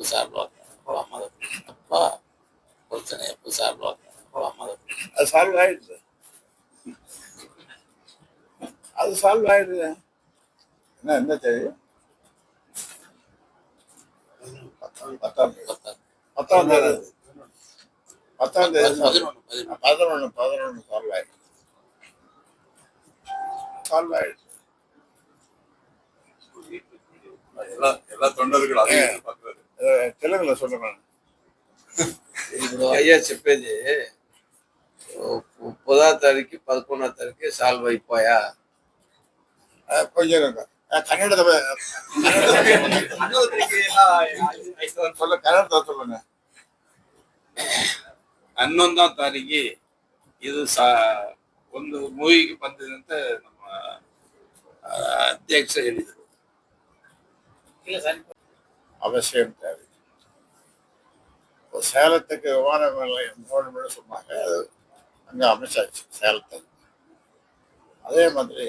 எப்போ சால்வாங்க போலாமா அப்பா பிரச்சனை எப்போ சால்வாங்க போலாமா அது சால்வ் ஆயிடுது. அது சால்வ் ஆயிடுது. என்ன என்ன தேதி? பத்தாம் தேதி. பத்தாம் தேதி. பத்தாம் தேதி. பதினொன்று பதினொன்று பதினொன்று சால்வ் ஆயிடுது. சால்வ் ஆயிடுது. எல்லா எல்லா தொண்டர்களும் அதையும் எதிர்பார்க்கிறாரு. இதை தெலுங்குல சொல்லுங்க ఇప్పుడు అయ్యా చెప్పేది పదో తారీఖు పదకొండో తారీఖు సాల్వ్ అయిపోయా அஹ் கொஞ்சம் இருங்க. அஹ் கன்னடத்தை ப- சொல்ல கன்னடத்தை சொல்லுங்க ಹನ್ನೊಂದನೇ ತಾರೀಕಿಗೆ ಇದು ಸಾ ಒಂದು ಮೂವಿಗೆ ಬಂದಿದೆ ಅಂತ ನಮ್ಮ ಆ, ಅಧ್ಯಕ್ಷ ಹೇಳಿದರು அவசியம் தேவை. இப்போ சேலத்துக்கு விமான நிலையம் போகணும்னு சொன்னாங்க அது அங்கே அமைச்சாச்சு சேலத்துக்கு. அதே மாதிரி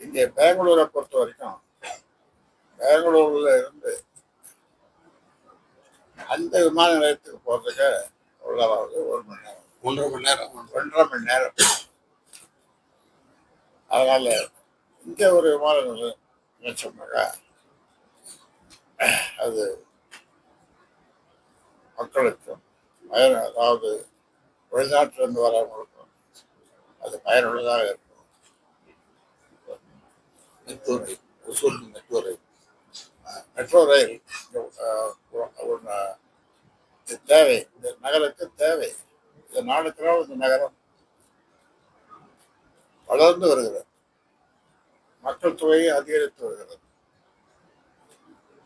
இங்கே பெங்களூரை பொறுத்த வரைக்கும் பெங்களூர்ல இருந்து அந்த விமான நிலையத்துக்கு போகிறதுக்கு உள்ளவாவது ஒரு மணி நேரம். ஒன்றரை மணி நேரம். ஒன்றரை மணி நேரம். அதனால இங்க ஒரு விமான நிலையம் நினைச்சோம்னாக்கா அது மக்களுக்கும் பயன் அதாவது வெளிநாட்டிலிருந்து வரவங்களுக்கும் அது பயனுள்ளதாக இருக்கும். Metro rail Hosur metro rail. Metro rail இது தேவை. இந்த நகரத்துக்கு தேவை. இந்த நாடுக்கெல்லாம் இந்த நகரம் வளர்ந்து வருகிறது. மக்கள் தொகையை அதிகரித்து வருகிறது.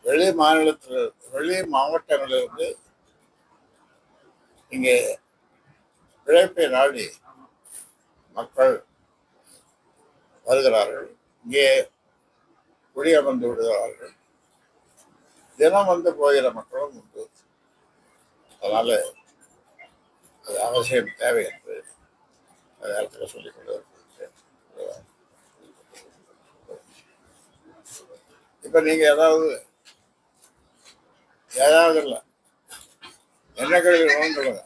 வெளி மாநிலத்தில் வெளி மாவட்டங்களிலிருந்து இங்கே பிழைப்பை நாடி மக்கள் வருகிறார்கள். இங்கே குடியமர்ந்து விடுகிறார்கள். தினம் வந்து போகிற மக்களும் உண்டு. அதனால அது அவசியம் தேவை என்று அந்த நேரத்தில் சொல்லிக் கொண்டு இப்போ நீங்கள் நீங்க ஏதாவது ஏதாவது இல்லை என்ன கேள்வி வேணும்னு சொல்லுங்க.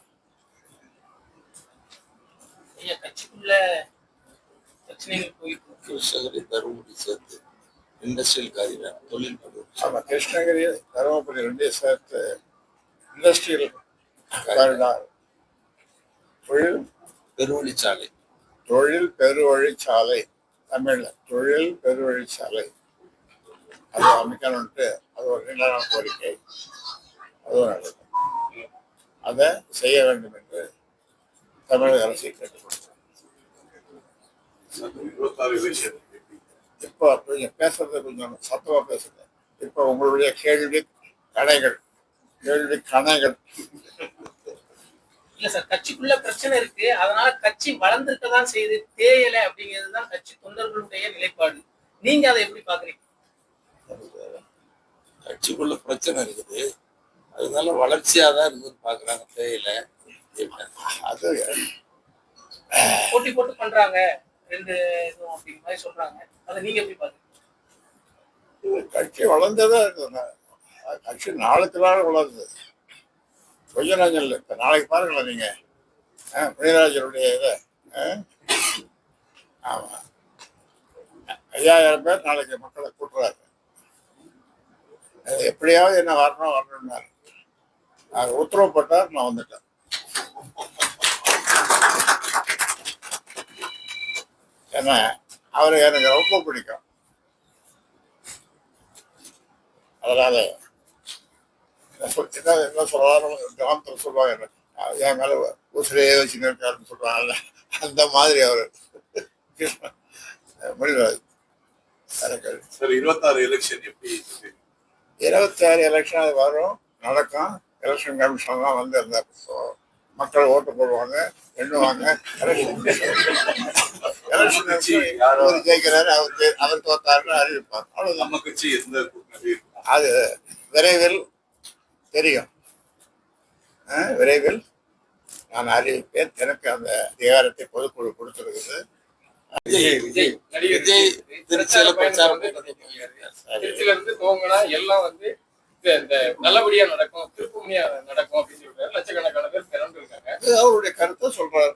கிருஷ்ணகிரி தருமபுரி சேர்த்து இண்டஸ்ட்ரியல் காரிடார் தொழில் நடுவர் ஆமா கிருஷ்ணகிரி தருமபுரி ரெண்டையும் சேர்த்து இண்டஸ்ட்ரியல் காரிடார் தொழில் பெருவழிச்சாலை. தொழில் பெருவழிச்சாலை. தமிழ்ல தொழில் பெருவழிச்சாலை. அது அமைக்கணும்ட்டு அது ஒரு நீண்ட கோரிக்கை. அதுவும் நடக்கும் அதை செய்ய வேண்டும் என்று தமிழக அரசை கேட்டுக்கொள்கிறேன் இருபத்தாறு இப்போ நீங்கள் பேசுறது கொஞ்சம் சத்தமா பேசுங்க. இப்போ உங்களுடைய கேள்வி கணைகள் கேள்வி கணைகள். இல்ல சார் கட்சிக்குள்ள பிரச்சனை இருக்கு. அதனால கட்சி வளர்ந்துருக்கதான் செய்யுது. தேயலை அப்படிங்கிறது தான் கட்சி தொண்டர்களுடைய நிலைப்பாடு. நீங்க அதை எப்படி பாக்குறீங்க? கட்சிக்குள்ள பிரச்சனை இருக்குது. அதனால வளர்ச்சியா தான் இருக்குதுன்னு பாக்குறாங்க தேயில அது போட்டி போட்டு பண்றாங்க. ரெண்டு இதுவும் அப்படிங்கிற மாதிரி சொல்றாங்க. அதை நீங்க எப்படி பாக்குறீங்க? இது கட்சி வளர்ந்ததா இருக்குதுங்க. கட்சி நாளுக்கு நாள் வளருது. கொஞ்ச இல்லை இப்போ நாளைக்கு பாருங்களேன் நீங்க. ஆ, முனிராஜருடைய இதை. ஆமா. ஐயாயிரம் பேர் நாளைக்கு மக்களை கூட்டுறாரு எப்படியாவது என்ன வரணும் வரணும்னாரு அது உத்தரவு போட்டார் நான் வந்துட்டேன். ஏன்னா அவரை எனக்கு ரொம்ப பிடிக்கும். அதனால சொல்- என்ன என்ன சொல்லலாம் கிராமத்தில் சொல்லுவாங்க அஹ் என் மேல உசிரையே வச்சுன்னு இருக்காருன்னு சொல்றாங்கல்ல அந்த மாதிரி அவர். முடிவாது சரி சார் இருபத்தாறு எலெக்ஷன் எப்படி இருபத்தி ஆறு எலெக்ஷன் அது வரும் நடக்கும். எலெக்ஷன் கமிஷன்லாம் வந்து அந்த மக்கள் ஓட்டு போடுவாங்க எண்ணுவாங்க எலெக்ஷன் யாரோ ஜெயிக்கிறாரு அவர் அவர் தோத்தாருன்னு அறிவிப்பார். அவ்வளவுதான் நம்ம கட்சி எந்த? அது விரைவில் தெரியும். விரைவில் நான் அறிவிப்பேன். எனக்கு அந்த அதிகாரத்தை பொதுக்குழு கொடுத்திருக்குது விஜய் விஜய் விஜய் திருச்சியில பிரச்சாரம். திருச்சியில இருந்து துவங்கினா எல்லாம் வந்து இந்த- நல்லபடியா நடக்கும் திருப்புமுனையா நடக்கும் அப்படின்னு சொல்றாரு. லட்சக்கணக்கான பேர் திரண்டு இருக்காங்க. அவருடைய கருத்தை சொல்றாரு.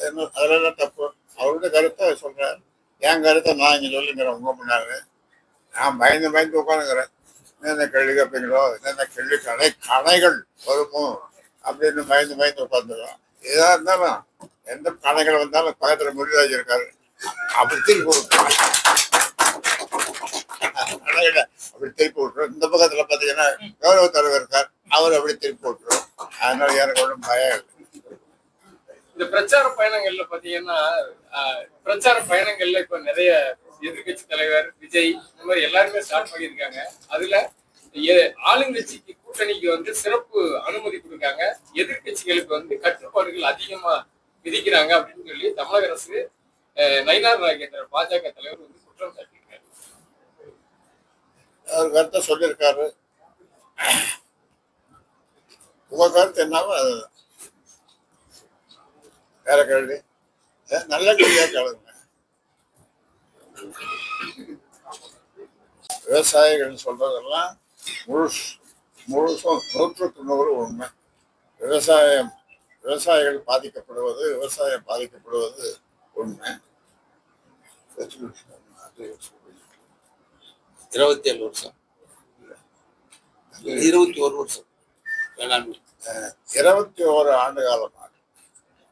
என்ன அதுல என்ன தப்பு? அவருடைய கருத்தை சொல்றாரு. என் கருத்தை நான் இங்க சொல்லுங்கிறேன் உங்க முன்னாடி. நான் பயந்து பயந்து உட்காந்துக்கிறேன். என்னென்ன கேள்வி கேட்பீங்களோ என்னென்ன கேள்வி கடை கணைகள் வருமோ அப்படின்னு பயந்து பயந்து உட்காந்துக்கிறோம். எதா இருந்தாலும் எந்த கணைகள் வந்தாலும் பக்கத்துல இருக்காரு. அப்படி திருப்பி விட்டுருவோம் அப்படி திருப்பி விட்டுரும் இந்த பக்கத்துல பாத்தீங்கன்னா கௌரவ தலைவர் இருக்கார். அவர் அப்படி திருப்பி விட்டுரும் அதனால எனக்கு ஒன்றும் பயம் இல்லை. இந்த பிரச்சார பயணங்கள்ல பாத்தீங்கன்னா பிரச்சார பயணங்கள்ல இப்ப நிறைய எதிர்கட்சி தலைவர் விஜய் இந்த மாதிரி எல்லாருமே ஸ்டார்ட் பண்ணியிருக்காங்க. அதுல ஆளுங்கட்சிக்கு கூட்டணிக்கு வந்து சிறப்பு அனுமதி கொடுக்காங்க. எதிர்க்கட்சிகளுக்கு வந்து கட்டுப்பாடுகள் அதிகமா விதிக்கிறாங்க அப்படின்னு சொல்லி தமிழக அரசு நயினார் நாகேந்திரன் பாஜக தலைவர் வந்து குற்றம் சாட்டியிருக்காரு. அவர் கருத்தை சொல்லியிருக்காரு. உங்க கருத்து என்னவோ அதுதான். வேற கேள்வி? நல்ல கேள்வியா கேளுங்க. விவசாயிகள் சொல்றதெல்லாம் முழுசு முழுசும் நூற்றுக்கு நூறு உண்மை. விவசாயம் விவசாயிகள் பாதிக்கப்படுவது விவசாயம் பாதிக்கப்படுவது உண்மை. இருபத்தி ஏழு வருஷம். இருபத்தி ஒரு வருஷம். வேளாண்மை இருபத்தி ஓரு ஆண்டு காலமாக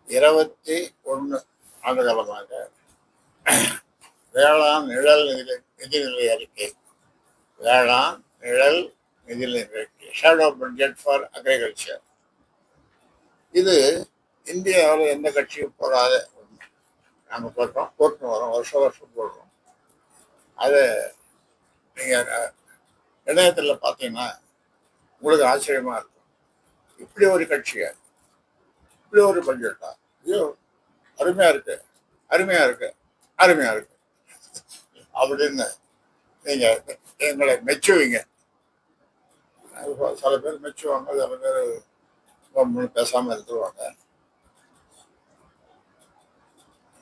இருபத்தி ஒன்று ஆண்டு காலமாக வேளாண் நிழல் நிதி நிதிநிலை அறிக்கை. வேளாண் நிழல் நிதிநிலை அறிக்கை. ஷேடோ பட்ஜெட் ஃபார் அக்ரிகல்ச்சர் இது இந்தியாவில் எந்த கட்சியும் போடாத நாங்கள் போட்டோம் போட்டுன்னு வரோம் வருஷம் வருஷம் போடுறோம். அது நீங்கள் இணையத்தில் பார்த்தீங்கன்னா உங்களுக்கு ஆச்சரியமா இருக்கும். இப்படி ஒரு கட்சியா இப்படி ஒரு பட்ஜெட்டா ஐயோ அருமையா இருக்கு அருமையா இருக்கு அருமையா இருக்கு. அப்படின்னு நீங்க எங்களை மெச்சுவீங்க. அது சில பேர் மெச்சுவாங்க சில பேர் ரொம்ப இருந்துருவாங்க.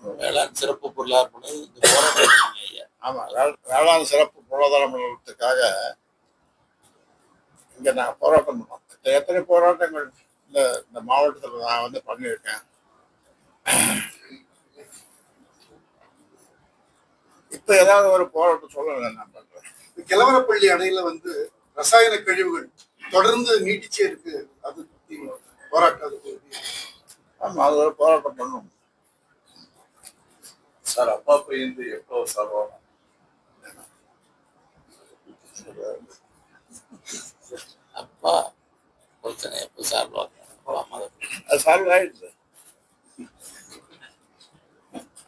வேளாண் சிறப்பு பொருளாதார இந்த போராட்டம் ஐயா. ஆமா வே- வேளாண் சிறப்பு பொருளாதார மண்டலத்துக்காக இங்க நான் போராட்டம் பண்ணோம். எத்தனை போராட்டங்கள் இந்த இந்த மாவட்டத்துல நான் வந்து பண்ணியிருக்கேன். இப்ப ஏதாவது ஒரு போராட்டம் சொல்ல நான் பண்றேன். கிழவரப்பள்ளி அணையில வந்து ரசாயன கழிவுகள் தொடர்ந்து நீட்டிச்சே இருக்கு. அது போராட்டம் அது பத்தி. ஆமா அது ஒரு போராட்டம் பண்ணும் சார் அப்பா பையன் எப்போ சார் வரும்? அப்பா பிரச்சனை எப்போ சால்வாங்க அது சால்வ் ஆயிடுது.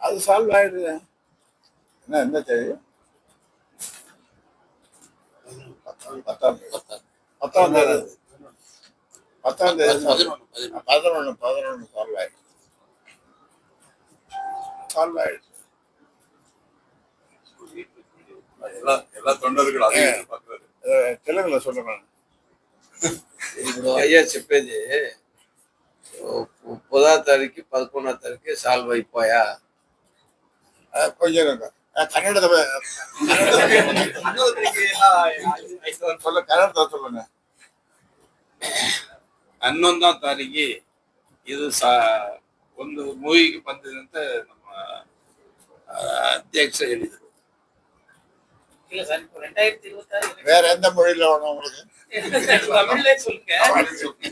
அது சால்வ் ஆயிடுது. என்ன என்ன தெரியும் பத்தாம் தேதி. பத்தாம். தேதி. பத்தாம் தேதி. பதினொன்று. பதினொன்று சால்வ் ஆயிடுச்சு சால்வ் ஆயிடுச்சு எல்லா எல்லா தொண்டர்கள் அதையும் எதிர்பார்க்கிறாரு அஹ் தெலுங்குல சொல்லுங்க ఇప్పుడు అయ్యా చెప్పేది పదో తారీఖు పదకొండో తారీఖు సాల్వ్ అయిపోయా அஹ் கொஞ்சம் இருங்க அஹ் கன்னடத்தை ப- சொல்ல கன்னடத்தை சொல்லுங்க ಹನ್ನೊಂದನೇ ತಾರೀಕಿಗೆ ಇದು ಸಾ ಒಂದು ಮೂವಿಗೆ ಬಂದಿದೆ ಅಂತ ನಮ್ಮ ಆ, ಅಧ್ಯಕ್ಷ ಹೇಳಿದರು வேற எந்த மொழியில வேணும் உங்களுக்கு? தமிழ்லே சொல்லுங்க.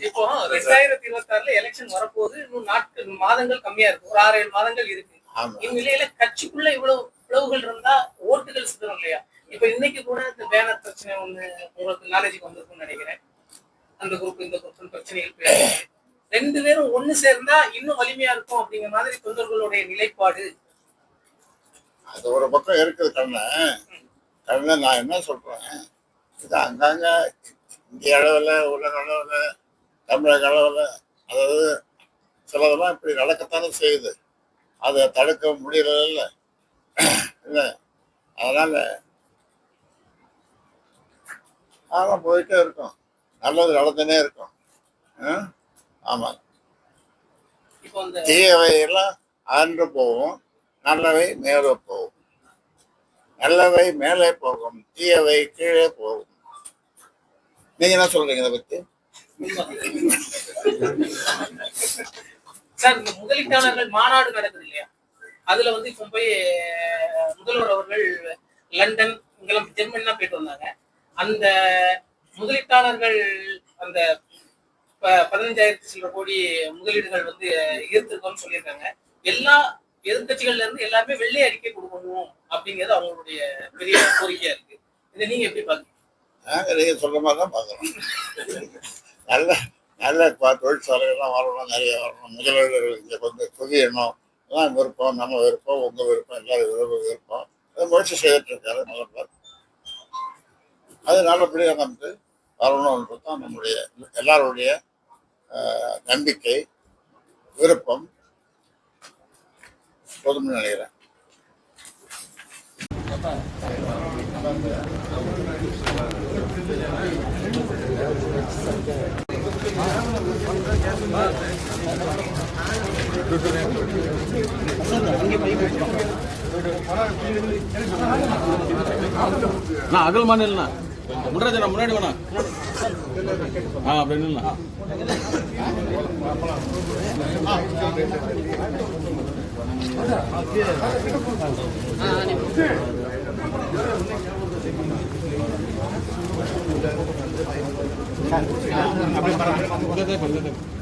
இப்போ ரெண்டாயிரத்தி இருபத்தி ஆறுல எலெக்ஷன் வரப்போகுது. இன்னும் நாட்கள் மாதங்கள் கம்மியா இருக்கு. ஒரு ஆறு ஏழு மாதங்கள் இருக்கு. இந்நிலையில கட்சிக்குள்ள இவ்வளவு பிளவுகள் இருந்தா ஓட்டுகள் சிதறும் இல்லையா? இப்ப இன்னைக்கு கூட இந்த பேனர் பிரச்சனை ஒண்ணு உங்களுக்கு நாலேஜுக்கு வந்திருக்கும்னு நினைக்கிறேன். அந்த குரூப் இந்த குரூப் பிரச்சனைகள். ரெண்டு பேரும் ஒண்ணு சேர்ந்தா இன்னும் வலிமையா இருக்கும் அப்படிங்கிற மாதிரி தொண்டர்களுடைய நிலைப்பாடு. அது ஒரு பக்கம் இருக்குது கண்ணு. கண்ணு நான் என்ன சொல்றேன்? இது அங்கங்க இந்திய அளவில் உலக அளவில் தமிழக அளவில் அதாவது சிலதெல்லாம் இப்படி நடக்கத்தானே செய்யுது. அதை தடுக்க முடியல இல்லை. அதனால அதெல்லாம் போயிட்டே இருக்கும். நல்லது நடந்துனே இருக்கும். ஆ? ஆமா. இப்போ இந்த தீயவை எல்லாம் அகன்று போகும். நல்லவை மேலே போகும். நல்லவை மேலே போகும் தீயவை கீழே போகும். நீங்க என்ன சொல்றீங்க இதை பத்தி? சார் இந்த முதலீட்டாளர்கள் மாநாடு நடக்குது இல்லையா? அதுல வந்து இப்ப போய் முதல்வர் அவர்கள் லண்டன் இங்கெல்லாம் ஜெர்மனிலாம் போயிட்டு வந்தாங்க. அந்த முதலீட்டாளர்கள் அந்த ப- பதினஞ்சாயிரத்தி சில்லற கோடி முதலீடுகள் வந்து ஈர்த்திருக்கோம்னு சொல்லியிருக்காங்க. எல்லா எதிர்கட்சிகள்ல இருந்து எல்லாருமே வெள்ளை அறிக்கை கொடுக்கணும். அப்படிங்கிறது அவங்களுடைய பெரிய கோரிக்கையா இருக்கு. இதை நீங்க எப்படி பாக்குறீங்க நாங்க நீங்க சொல்ற மாதிரி தான் பார்க்குறோம். நல்ல நல்ல தொழிற்சாலைகள்லாம் வரணும் நிறைய வரணும். முதலீடுகள் இங்கே வந்து குவியணும் எல்லாம் விருப்பம் நம்ம விருப்பம் உங்க விருப்பம் எல்லாரும் விருப்பம் விருப்பம். அதை முயற்சி செய்துட்டு இருக்காரு முதல்வர் அது நல்லபடியாக வந்து வரணும்ன்றது தான் நம்முடைய எல்லாருடைய ஆஹ், நம்பிக்கை விருப்பம். போதும்னு நினைக்கிறேன். அண்ணா அகலமான இல்லைண்ணா. முன்னாடி முன்னாடி வேணா. ஆ அப்படி Gracias.